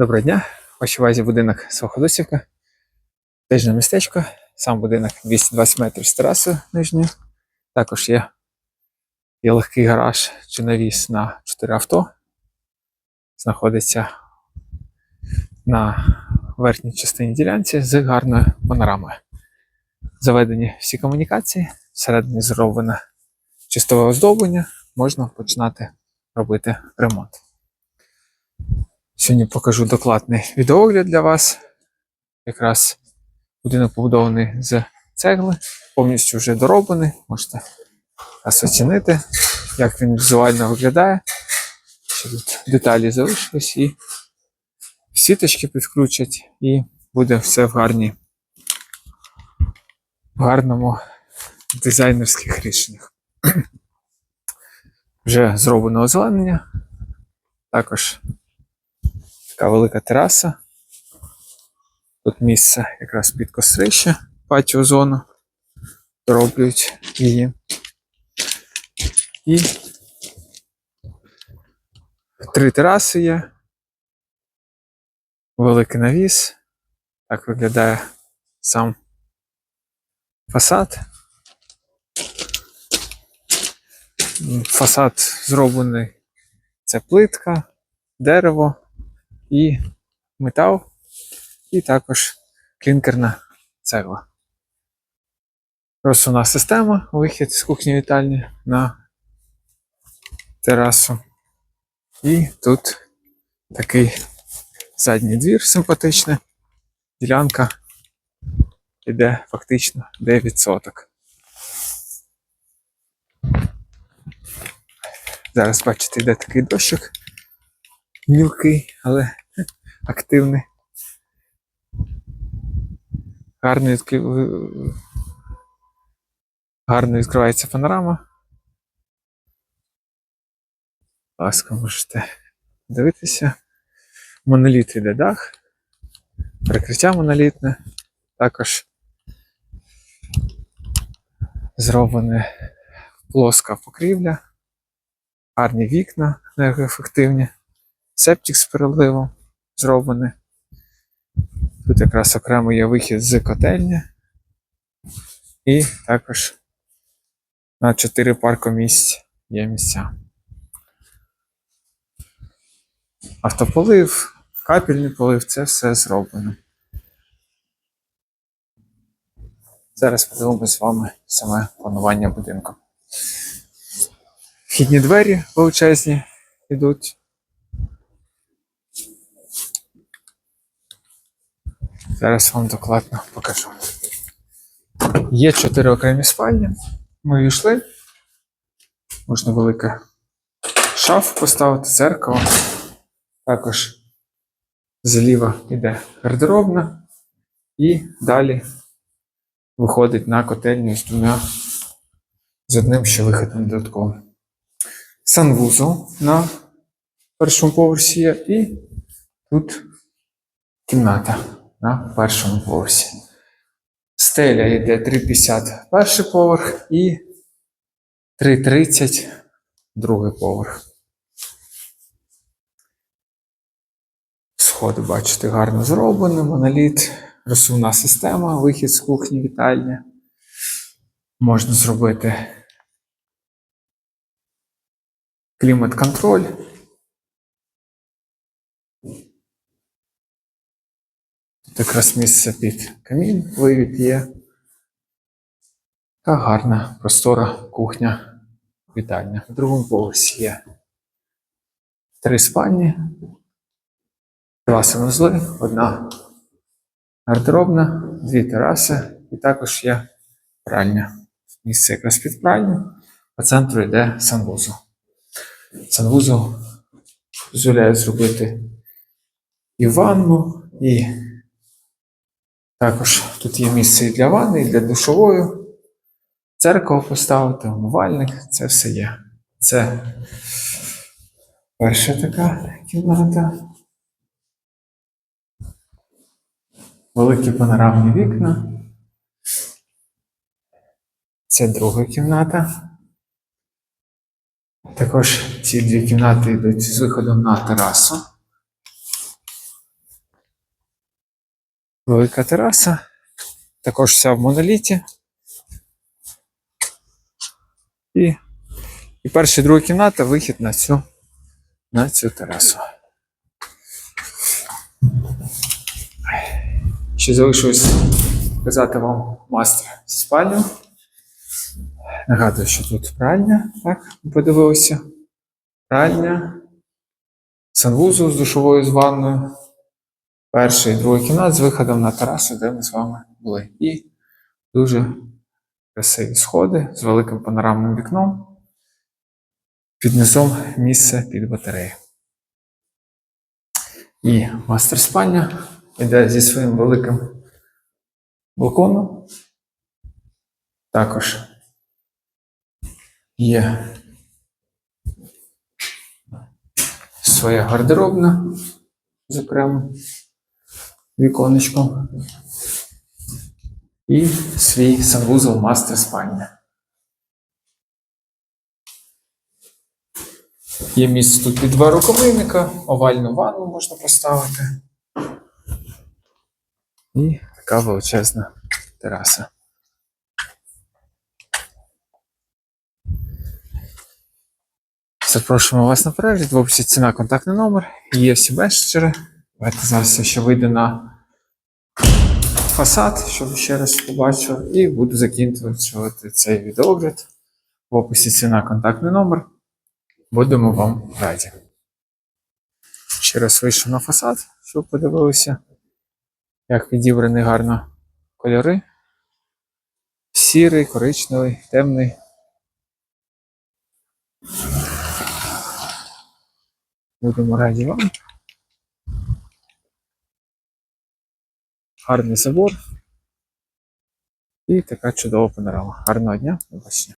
Доброго дня. Вашій увазі будинок Своходосівка. Тижне містечко. Сам будинок 220 метрів з терасою нижньою. Також є, є легкий гараж чи навіс на 4 авто. Знаходиться на верхній частині ділянці з гарною панорамою. Заведені всі комунікації, всередині зроблено чистове оздоблення, можна починати робити ремонт. Сьогодні покажу докладний відеогляд для вас. Якраз будинок побудований з цегли, повністю вже дороблений. Можете якраз оцінити, як він візуально виглядає. Ще тут деталі залишились і сіточки підключать, і буде все в гарній, в гарному дизайнерських рішеннях. Вже зроблено озеленення. Також така велика тераса. Тут місце якраз під кострище, патіо зону. Дороблюють її. І три тераси є. Великий навіс. Так виглядає сам фасад. Фасад зроблений це плитка, дерево і метал, і також клінкерна цегла. Розсувна система, вихід з кухні вітальні на терасу. І тут такий задній двір симпатичний. Ділянка йде фактично 9 соток. Зараз бачите, йде такий дощик мілкий, але активний. Гарно. Гарно відкривається панорама. Будь ласка, можете дивитися. Моноліт іде дах, перекриття монолітне, також зроблене плоска покрівля, гарні вікна енергоефективні септик з переливом зроблений. Тут якраз окремо є вихід з котельні. І також на 4 паркомісць є місця. Автополив, капельний полив це все зроблено. Зараз подивимось з вами саме планування будинку. Вхідні двері величезні йдуть. Зараз вам докладно покажу. Є чотири окремі спальні. Ми війшли. Можна велике шафу поставити, зеркало. Також зліва йде гардеробна. І далі виходить на котельню з двома з одним ще виходом додатковим. Санвузол на першому поверсі є і тут кімната на першому поверсі. Стеля йде 3,50 перший поверх і 3,30 другий поверх. Сходи, бачите, гарно зроблені, моноліт, розсувна система, вихід з кухні, вітальні. Можна зробити клімат-контроль. Тут якраз місце під камін, вивід є. Така гарна, простора кухня вітальня. В другому поверсі є три спальні, два санузли, одна гардеробна, дві тераси і також є пральня. Місце якраз під пральню, по центру йде санвузол. Санвузол дозволяє зробити і ванну, і також тут є місце і для ванни, і для душової. Церкву поставити, умивальник, це все є. Це перша така кімната. Великі панорамні вікна. Це друга кімната. Також ці дві кімнати йдуть з виходом на терасу. Велика тераса. Також вся в моноліті. І, і перша і друга кімната вихід на цю, на цю терасу. Ще залишилось показати вам мастер спальню. Нагадую, що тут пральня, так, подивилися. Пральня, санвузол з душовою з ванною. Перша і друга кімната з виходом на терасу, де ми з вами були. І дуже красиві сходи з великим панорамним вікном. Під низом місце під батарею. І мастер спальня йде зі своїм великим балконом. Також є своя гардеробна з окремим віконечком. І свій санвузол мастер спальня. Є місце тут під два рукомийника, овальну ванну можна поставити. І така величезна тераса. Запрошуємо вас на перегляд. В описі ціна, контактний номер. Є всі меседжери. Давайте зараз я ще вийду на фасад, щоб ще раз побачив, і буду закінчувати цей відеогляд. В описі ціна, контактний номер. Будемо вам раді. Ще раз вийшов на фасад, щоб подивилися, як підібрані гарно кольори. Сірий, коричневий, темний. Будемо раді вам. Гарний забор. І така чудова панорама. Гарного дня, побачення.